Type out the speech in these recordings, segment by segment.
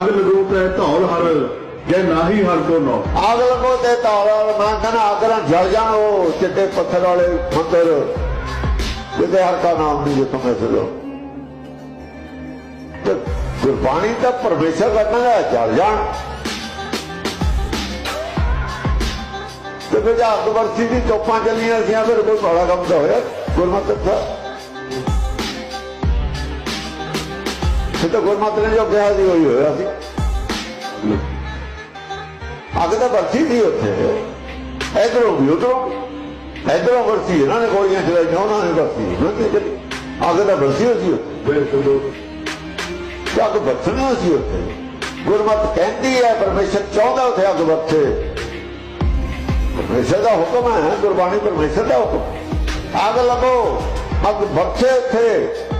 ਅਗ ਲਗੋ ਤੈ ਧੌਲ ਹਰ, ਜੈ ਨਾਹੀ ਹਰ ਕੋ ਨੋ। ਆਗ ਲੱਗੋ ਤੇ ਤਾਲ ਮੈਂ ਕਹਿੰਦਾ ਅੱਗ ਜਲ ਜਾਣ ਉਹ ਚਿੱਟੇ ਪੱਥਰ ਵਾਲੇ ਮੰਦਰ। ਜਿਹਦੇ ਹਰ ਕਾ ਨਾਮ ਨਹੀਂ ਜਿੱਥੋਂ ਮੈਂ ਸੁਣੋ ਤੇ ਗੁਰਬਾਣੀ ਤਾਂ ਪਰਮੇਸ਼ਰ ਦਾ ਕਹਿੰਦਾ ਜਲ ਜਾਣ। ਤੇ ਫਿਰ ਜਾ ਅਕਬਰਸੀ ਦੀ ਚੋਪਾਂ ਚੱਲੀਆਂ ਸੀ ਫਿਰ ਕੋਈ ਬੜਾ ਕੰਮ ਤਾਂ ਹੋਇਆ। ਗੁਰਮਤਿ ਦਾ ਇਹ ਤਾਂ ਗੁਰਮਤਿ ਨੇ ਜੋ ਕਿਹਾ ਸੀ ਉਹੀ ਹੋਇਆ ਸੀ। ਅੱਗ ਤਾਂ ਵਰਤੀ ਸੀ ਉੱਥੇ। ਇਧਰੋਂ ਵੀ ਉਧਰੋਂ ਇਧਰੋਂ ਵਰਤੀ ਇਹਨਾਂ ਨੇ ਗੋਲੀਆਂ ਚਲਾਈਆਂ ਉਹਨਾਂ ਨੇ ਵਰਤੀ ਅੱਗ ਤਾਂ ਵਰਤੀ ਸੀ ਉੱਥੇ। ਅੱਗ ਵਰਤਣੀ ਸੀ ਉੱਥੇ। ਗੁਰਮਤ ਕਹਿੰਦੀ ਹੈ ਪਰਮੇਸ਼ਰ ਚਾਹੁੰਦਾ ਉੱਥੇ ਅੱਗ ਵਰਤੇ ਪਰਮੇਸ਼ਰ ਦਾ ਹੁਕਮ ਹੈ ਗੁਰਬਾਣੀ ਪਰਮੇਸ਼ਰ ਦਾ ਹੁਕਮ। ਅੱਗ ਲੱਗੋ ਅੱਗ ਵਰਤੇ ਉੱਥੇ।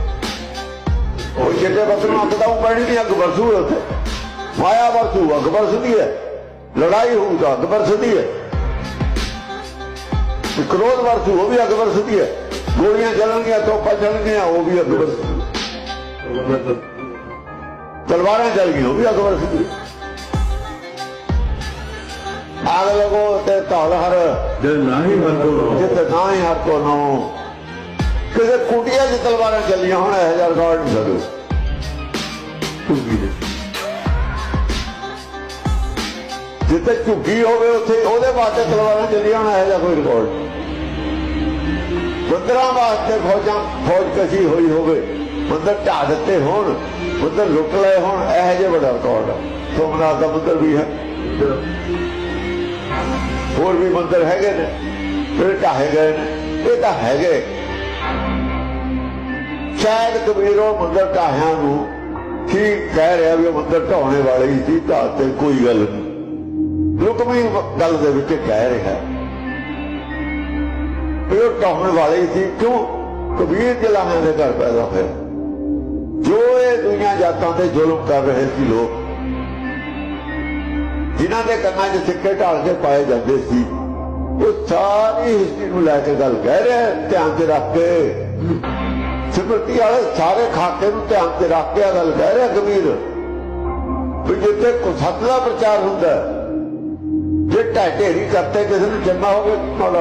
ਉਹ ਜਿਹੜੇ ਬਸ ਨੂੰ ਅੱਗ ਦਾ ਉਹ ਪੈਣੀ ਨਹੀਂ ਅੱਗ ਵਰਸੂ ਉੱਥੇ। ਮਾਇਆ ਵਰਸੂ ਅੱਗ ਵਰਸਦੀ ਹੈ। ਲੜਾਈ ਹੋਊ ਤਾਂ ਅੱਗ ਵਰਸਦੀ ਹੈ। ਕ੍ਰੋਧ ਵਰਸੂ ਉਹ ਵੀ ਅੱਗ ਵਰਸਦੀ ਹੈ। ਗੋਲੀਆਂ ਚੱਲਣਗੀਆਂ ਤੋਪਾਂ ਚੱਲਣਗੀਆਂ ਉਹ ਵੀ ਅੱਗ ਵਰਸਦੀ ਤਲਵਾਰਾਂ ਚੱਲ ਗਈਆਂ ਉਹ ਵੀ ਅੱਗ ਵਰਸਦੀ ਆਗ ਲਗੋ ਤੇ ਧੌਲ ਹਰ। ਜੈ ਨਾਹੀ ਹਰ ਕੋ ਨੋ ਜਿੱਤੇ ਨਾ ਹੀ ਹਰ ਕੋ ਨੋ ਕਿਸੇ ਕੁਟੀਆਂ 'ਚ ਤਲਵਾਰਾਂ ਚੱਲੀਆਂ ਹੁਣ, ਇਹ ਜਿਹਾ ਰਿਕਾਰਡ ਨਹੀਂ ਸਰੂ ਤੁਗੀ ਦੇ ਜਿੱਥੇ ਝੁੱਗੀ ਹੋਵੇ, ਉੱਥੇ ਉਹਦੇ ਵਾਸਤੇ ਤਲਵਾਰਾਂ ਚੱਲੀਆਂ ਹੁਣ, ਇਹ ਜਿਹਾ ਕੋਈ ਰਿਕਾਰਡ ਨਹੀਂ ਮੰਦਰਾਂ ਵਾਸਤੇ ਫੌਜਾਂ ਫੌਜ ਕਸੀ ਹੋਈ ਹੋਵੇ, ਮੰਦਰ ਢਾ ਦਿੱਤੇ ਹੋਣ, ਮੰਦਰ ਲੁੱਟ ਲਏ ਹੋਣ, ਇਹ ਜਿਹਾ ਵੱਡਾ ਰਿਕਾਰਡ ਹੈ ਸੋਮਨਾਥ ਦਾ ਮੰਦਰ ਵੀ ਹੈ। ਹੋਰ ਵੀ ਮੰਦਰ ਹੈਗੇ ਨੇ, ਜਿਹੜੇ ਢਾਹੇ ਗਏ ਨੇ, ਇਹ ਤਾਂ ਹੈਗੇ। ਸ਼ਾਇਦ ਕਬੀਰ ਉਹ ਮੰਦਰ ਢਾਹਿਆਂ ਨੂੰ ਠੀਕ ਕਹਿ ਰਿਹਾ ਵੀ ਉਹ ਮੰਦਰ ਢਾਉਣੇ ਵਾਲੇ ਹੀ ਸੀ ਢਾਹ ਤੇ ਕੋਈ ਗੱਲ ਨਹੀਂ। ਲੁਕਮੀ ਗੱਲ ਦੇ ਵਿੱਚ ਕਹਿ ਰਿਹਾ ਵੀ ਉਹ ਢਾਉਣ ਵਾਲੇ ਸੀ। ਕਿਉਂ? ਕਬੀਰ ਜਲਾਹਾਂ ਦੇ ਘਰ ਪੈਦਾ ਹੋਇਆ। ਜੋ ਇਹ ਦੁਨੀਆ ਜਾਤਾਂ ਤੇ ਜ਼ੁਲਮ ਕਰ ਰਹੇ ਸੀ ਲੋਕ, ਜਿਨ੍ਹਾਂ ਦੇ ਕੰਨਾਂ 'ਚ ਸਿੱਕੇ ਢਾਲ ਕੇ ਪਾਏ ਜਾਂਦੇ ਸੀ, ਉਹ ਸਾਰੀ ਹਿਸਟਰੀ ਨੂੰ ਲੈ ਕੇ ਗੱਲ ਕਹਿ ਰਿਹਾ ਧਿਆਨ 'ਚ ਰੱਖ ਕੇ। ਸਿਮਰਤੀ ਵਾਲੇ ਸਾਰੇ ਖਾਕੇ ਨੂੰ ਧਿਆਨ 'ਚ ਰੱਖ ਕੇ ਇਹ ਗੱਲ ਕਹਿ ਰਿਹਾ ਕਬੀਰ ਵੀ ਜਿੱਥੇ ਕੁਸਤ ਦਾ ਪ੍ਰਚਾਰ ਹੁੰਦਾ ਜੇ ਢਹਿ ਢੇਰੀ ਕਰਤੇ, ਕਿਸੇ ਨੂੰ ਚੰਗਾ ਹੋਵੇ, ਮਾੜਾ